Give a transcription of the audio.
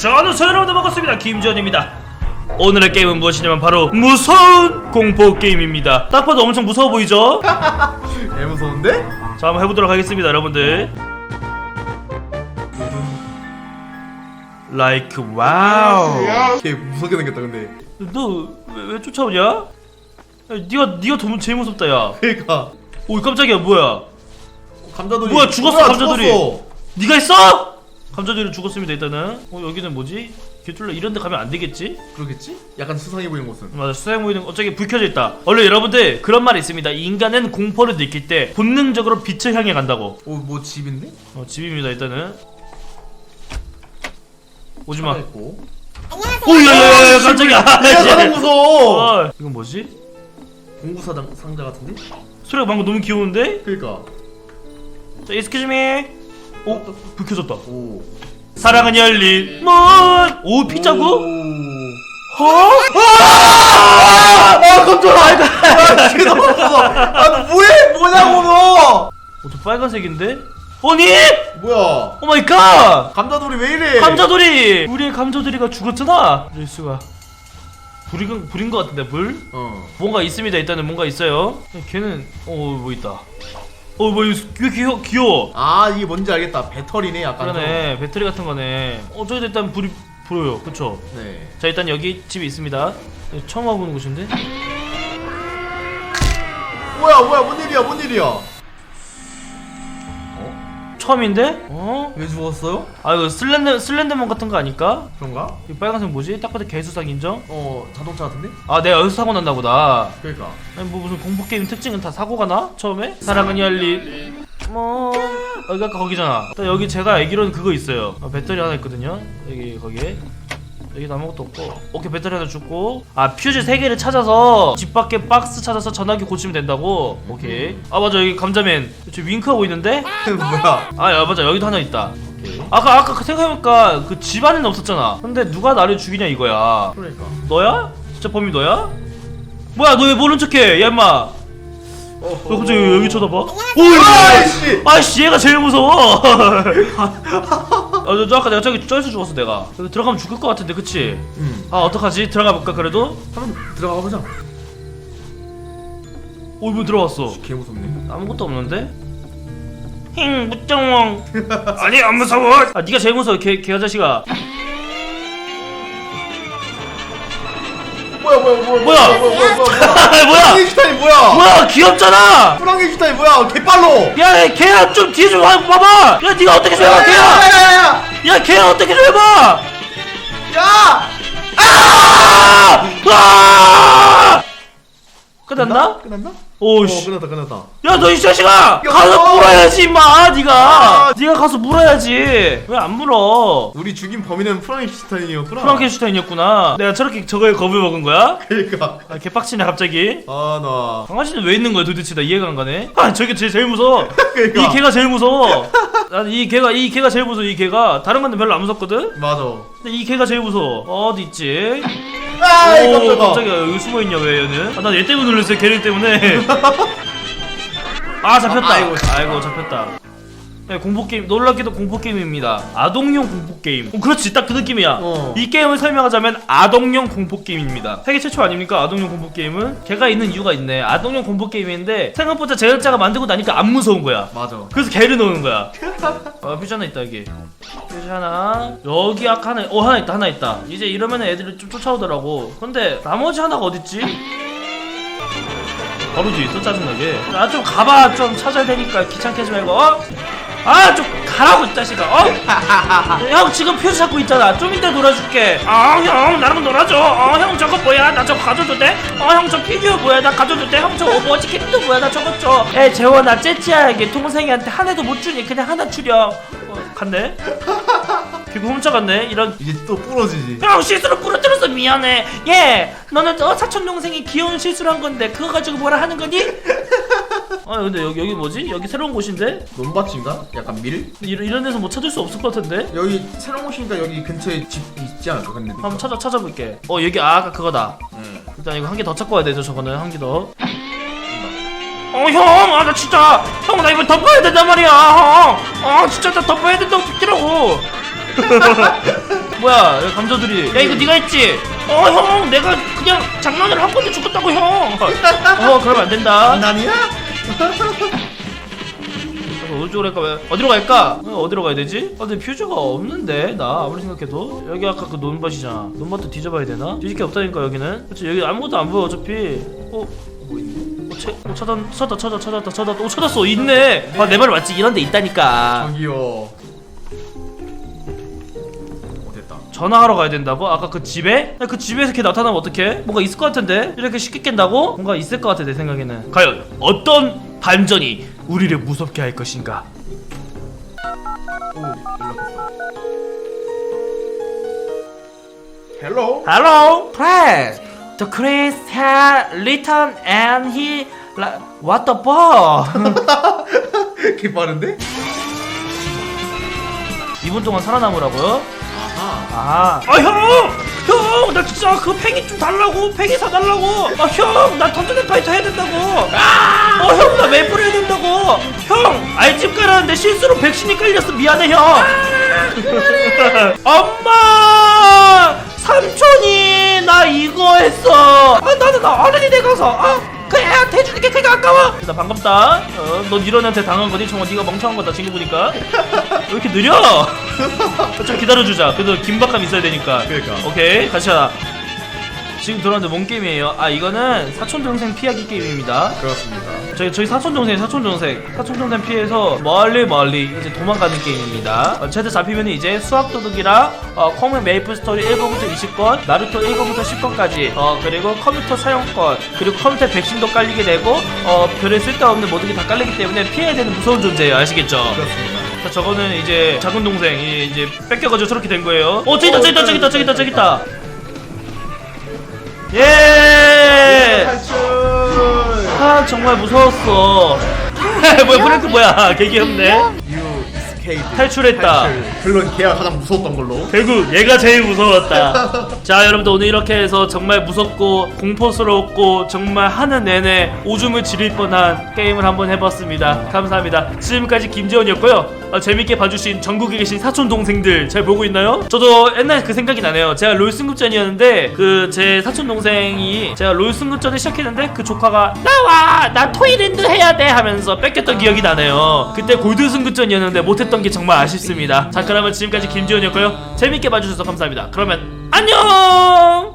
저는 여러분들 반갑습니다 김지현입니다 오늘의 게임은 무엇이냐면 바로 무서운 공포 게임입니다 딱 봐도 엄청 무서워 보이죠? 애 무서운데? 자 한번 해보도록 하겠습니다 여러분들 like 와우 걔 무섭게 생겼다 근데 너왜 왜 쫓아오냐? 야, 니가 니가 더 제일 무섭다 야오 그니까 깜짝이야 뭐야 감자돌이 뭐야, 죽었어, 감자돌이. 죽었어. 니가 있어? 감자들이 죽었습니다 일단은. 어 여기는 뭐지? 개툴라 이런 데 가면 안 되겠지? 그러겠지? 약간 수상해 보이는 곳은. 맞아 수상 보이는 거 저기 불 켜져 있다. 원래 여러분들 그런 말이 있습니다. 인간은 공포를 느낄 때 본능적으로 빛을 향해 간다고. 오뭐 집인데? 어 집입니다 일단은. 오지마. 있고. 오야야야 깜짝이야. 야 사람 무서워? 어, 이건 뭐지? 공구사장 상자 같은데? 소리가 방금 너무 귀여운데? 그니까. 자 excuse me 오? 불 켜졌다 오 사랑은 열린 문 오 피자고? 오. 어? 아 깜짝아 아 진짜 무서워 아 뭐해 뭐냐고 너 어, 저 빨간색인데? 아니! 뭐야 오 마이 갓! 감자돌이 왜 이래 감자돌이! 우리의 감자돌이가 죽었잖아! 이럴 수가. 불인, 불인 것 같은데, 불? 어 뭔가 있습니다, 일단은 뭔가 있어요. 걔는, 어, 뭐 있다. 어, 뭐, 이거 왜 귀여워, 귀여워. 아 이게 뭔지 알겠다 배터리네 약간 그러네, 배터리 같은 거네. 어, 저기도 일단 불이 보여요. 그쵸? 좀. 네 자, 일단 여기 집이 있습니다. 처음 와보는 곳인데? 뭐야 뭐야 뭔 일이야 뭔 일이야 처음인데? 어? 왜 죽었어요? 아, 이거 슬렌더, 슬렌더맨 같은 거 아닐까? 그런가? 이 빨간색 뭐지? 딱 봐도 개수상 인정? 어 자동차 같은데? 아, 내가 여기서 사고 났나 보다. 그러니까 아니 뭐 무슨 공포 게임 특징은 다 사고가 나? 처음에? 사랑은 열린 뭐 여기 아까 거기잖아. 또 여기 제가 알기로는 그거 있어요. 어, 배터리 하나 있거든요. 여기 거기에 여기 아무것도 없고. 오케이 배터리 하나 줬고. 아 퓨즈 세 개를 찾아서 집 밖에 박스 찾아서 전화기 고치면 된다고. 오케이. 아 맞아. 여기 감자맨 저 윙크하고 있는데? 뭐야? 아 야, 맞아. 여기도 하나 있다. 아까 아까 그 생각해보니까 그 집 안에는 없었잖아. 근데 누가 나를 죽이냐 이거야. 그러니까. 너야? 진짜 범인 너야? 뭐야 너 왜 모른 척해 야 임마. 너 갑자기 왜 여기 쳐다봐? 오이 아이씨. 아이씨 얘가 제일 무서워 아, 저 아까 내가 저기 저기서 죽었어 내가 여기 들어가면 죽을 것 같은데 그치? 응 아 어떡하지? 들어가 볼까 그래도? 한번 들어가 보자 오이 뭐 들어왔어 개 무섭네 아무것도 없는데? 힝 무정왕 아니 안 무서워 아 니가 제일 무서워 개, 개 아저씨가 뭐야 뭐야 뭐야 뭐야? 뭐야 뭐야 뭐야? 프랑켄슈타인 뭐야 뭐야 귀엽잖아 프랑켄슈타인 뭐야 개빨로 야 걔야 좀 뒤에 좀 와- 봐봐 야 니가 어떻게 좀 해봐 걔야 야야야야 야 걔야 어떻게 좀 해봐 야! 아! 아! 끝났나? 끝났나? 오씨. 어 끝났다 끝났다. 야 너 이 자식아! 야, 가서 너! 물어야지 임마 니가. 아. 니가 가서 물어야지. 왜 안 물어? 우리 죽인 범인은 프랑켄슈타인이었구나. 프랑켄슈타인이었구나. 내가 저렇게 저거에 겁을 먹은 거야? 그러니까. 아, 개빡치네 갑자기. 아나. 강아지는 왜 있는 거야 도대체? 나 이해가 안 가네. 아 저게 제일, 제일 무서워. 그러니까. 이 개가 제일 무서워. 난 이 개가 이 개가 제일 무서워 이 개가. 다른 건데 별로 안 무섭거든? 맞아. 근데 이 개가 제일 무서워. 어디 있지 아이 오 깜짝아 깜짝이야. 여기 숨어있냐 왜 얘는? 아, 난 얘 때문에 놀랐어요. 걔를 때문에. 아 잡혔다. 아, 아이고, 아이고 잡혔다 네, 공포 게임 놀랍게도 공포 게임입니다 아동용 공포 게임 어, 그렇지 딱 그 느낌이야 어. 이 게임을 설명하자면 아동용 공포 게임입니다 세계 최초 아닙니까 아동용 공포 게임은 걔가 있는 이유가 있네 아동용 공포 게임인데 생각보다 제작자가 만들고 나니까 안 무서운 거야 맞아 그래서 개를 넣는 거야. 아, 퓨즈 하나 있다 여기. 퓨즈 하나. 여기 아까 하나. 어 하나 있다 하나 있다. 이제 이러면 애들이 좀 쫓아오더라고. 근데 나머지 하나가 어딨지? 바로 뒤에 있어 짜증나게. 아좀 가봐 좀 찾아야 되니까 귀찮게 하지 말고. 어? 아 좀 가라고 이 자식아. 어? 형 지금 퓨즈 찾고 있잖아. 좀 이따 놀아줄게. 아형 나랑 놀아줘. 어형 저거 뭐야? 나 저거 가져도 돼? 어형 저 피규어 뭐야? 나 가져도 돼? 형 저 오버워치 캐릭터 뭐야? 나 저거 줘. 에 재원아 째째하게 동생이한테 하나도 못 주니 그냥 하나 주렴. 어, 갔네. 피부 훔쳐갔네. 이런 이제 또 부러지지 형 실수로 부러뜨려서 미안해. 예, 너는 어 사촌 동생이 귀여운 실수를 한 건데 그거 가지고 뭐라 하는 거니? 아 근데 여기 여기 뭐지? 여기 새로운 곳인데 논밭인가? 약간 밀? 이런 이런 데서 뭐 찾을 수 없을 것 같은데? 여기 새로운 곳이니까 여기 근처에 집 있지 않을까 근데 한번 찾아 찾아볼게. 어 여기 아, 아까 그거다. 응. 일단 이거 한 개 더 찾고 와야 되죠 저거는 한 개 더. 어 형, 아 나 진짜 형 나 이거 덮어야 된단 말이야 형. 아 진짜 나 덮어야 된다고 듣더라고. 뭐야 여기 감자들이 야 이거 네가 했지? 어 형 내가 그냥 장난을 한 건데 죽었다고 형 어 그러면 안 된다 장난이야? 어디로 갈까? 어디로 갈까? 어, 어디로 가야 되지? 아 근데 퓨즈가 없는데 나 아무리 생각해도 여기 아까 그 논밭이잖아 논밭도 뒤져봐야 되나? 뒤질 게 없다니까 여기는 그치 여기 아무것도 안 보여 어차피 어? 뭐 있네? 어, 채, 어 찾았, 찾았다 찾았다 찾았다 찾았다 오 찾았어 있네 아 내 말 맞지 이런 데 있다니까 저기요 전화하러 가야 된다고? 아까 그 집에? 그 집에서 걔 나타나면 어떡해? 뭔가 있을 것 같은데? 이렇게 쉽게 깬다고? 뭔가 있을 것 같아 내 생각에는 과연 어떤 반전이 우리를 무섭게 할 것인가 헬로 Hello. The Chris had written and he like what the fuck? 개 빠른데? 2분 동안 살아남으라고요? 아하 아, 아 형, 형, 나 진짜 그 팽이 좀 달라고, 팽이 사달라고. 아 형, 나 던전 파이터 해야 된다고. 아, 어 형, 나 맵을 해야 된다고. 형, 알집 깔았는데 실수로 백신이 깔렸어. 미안해 형. 엄마, 삼촌이 나 이거 했어. 아 나는 나 어른이 돼 가서. 아. 그 애한테 해주는 게 그게 아까워. 나 반갑다. 어, 넌 이런 애한테 당한 거니? 정말 네가 멍청한 거다 친구 보니까. 왜 이렇게 느려? 좀 기다려주자. 그래도 긴박감 있어야 되니까. 그러니까. 오케이, 같이 하자. 지금 들어왔는데 뭔 게임이에요? 아 이거는 사촌 동생 피하기 게임입니다. 그렇습니다 저희 저희 사촌 동생 사촌 동생 사촌 동생 피해서 멀리 멀리 이제 도망가는 게임입니다. 어, 제대 잡히면 이제 수학 도둑이랑 어, 컴은 메이플 스토리 1권부터 20권, 나루토 1권부터 10권까지, 어 그리고 컴퓨터 사용권, 그리고 컴퓨터 백신도 깔리게 되고, 어 별에 쓸데없는 모든 게 다 깔리기 때문에 피해야 되는 무서운 존재예요. 아시겠죠? 그렇습니다 자, 저거는 이제 작은 동생이 이제 뺏겨가지고 저렇게 된 거예요. 어, 저기 있다, 저기 있다, 저기 있다, 저기 있다, 저기 있다. 예! 탈출 아, 정말 무서웠어. 뭐야, 브레이크 뭐야? 개 귀엽네. You escaped 탈출했다. 탈출. 물론 걔가 가장 무서웠던 걸로 결국 얘가 제일 무서웠다. 자, 여러분들 오늘 이렇게 해서 정말 무섭고 공포스럽고 정말 하는 내내 오줌을 지릴 뻔한 게임을 한번 해봤습니다. 감사합니다. 지금까지 김재원이었고요. 어, 재밌게 봐주신 전국에 계신 사촌 동생들 잘 보고 있나요? 저도 옛날에 그 생각이 나네요. 제가 롤 승급전이었는데 그 제 사촌 동생이 제가 롤 승급전을 시작했는데 그 조카가 나와 나 토이랜드 해야 돼 하면서 뺏겼던 기억이 나네요. 그때 골드 승급전이었는데 못했던 게 정말 아쉽습니다. 자 그러면 지금까지 김지원이었고요. 재밌게 봐주셔서 감사합니다. 그러면 안녕.